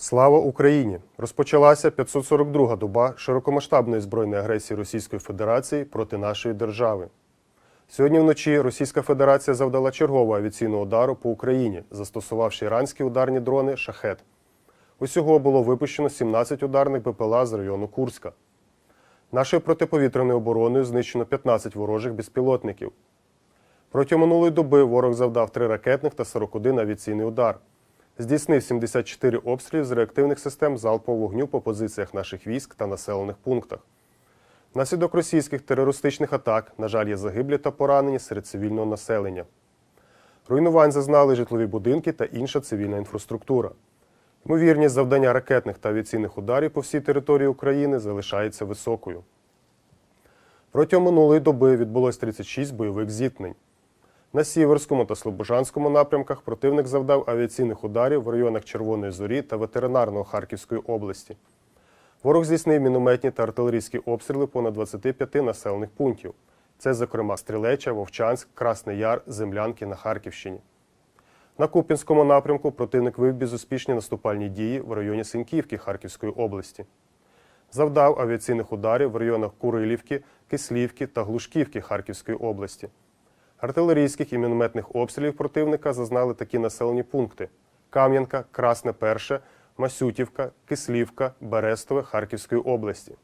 Слава Україні! Розпочалася 542-га доба широкомасштабної збройної агресії Російської Федерації проти нашої держави. Сьогодні вночі Російська Федерація завдала чергового авіаційного удару по Україні, застосувавши іранські ударні дрони Шахет. Усього було випущено 17 ударних БПЛА з району Курська. Нашою протиповітряною обороною знищено 15 ворожих безпілотників. Протягом минулої доби ворог завдав 3 ракетних та 41 авіаційний удар. Здійснив 74 обстрілів з реактивних систем залпового вогню по позиціях наших військ та населених пунктах. Внаслідок російських терористичних атак, на жаль, є загиблі та поранені серед цивільного населення. Руйнувань зазнали житлові будинки та інша цивільна інфраструктура. Ймовірність завдання ракетних та авіаційних ударів по всій території України залишається високою. Протягом минулої доби відбулось 36 бойових зіткнень. На Сіверському та Слобожанському напрямках противник завдав авіаційних ударів в районах Червоної Зорі та ветеринарного Харківської області. Ворог здійснив мінометні та артилерійські обстріли понад 25 населених пунктів. Це, зокрема, Стрілеча, Вовчанськ, Красний Яр, Землянки на Харківщині. На Куп'янському напрямку противник вив безуспішні наступальні дії в районі Синьківки Харківської області. Завдав авіаційних ударів в районах Курилівки, Кислівки та Глушківки Харківської області. Артилерійських і мінометних обстрілів противника зазнали такі населені пункти: Кам'янка, Красне Перше, Масютівка, Кислівка, Берестове Харківської області.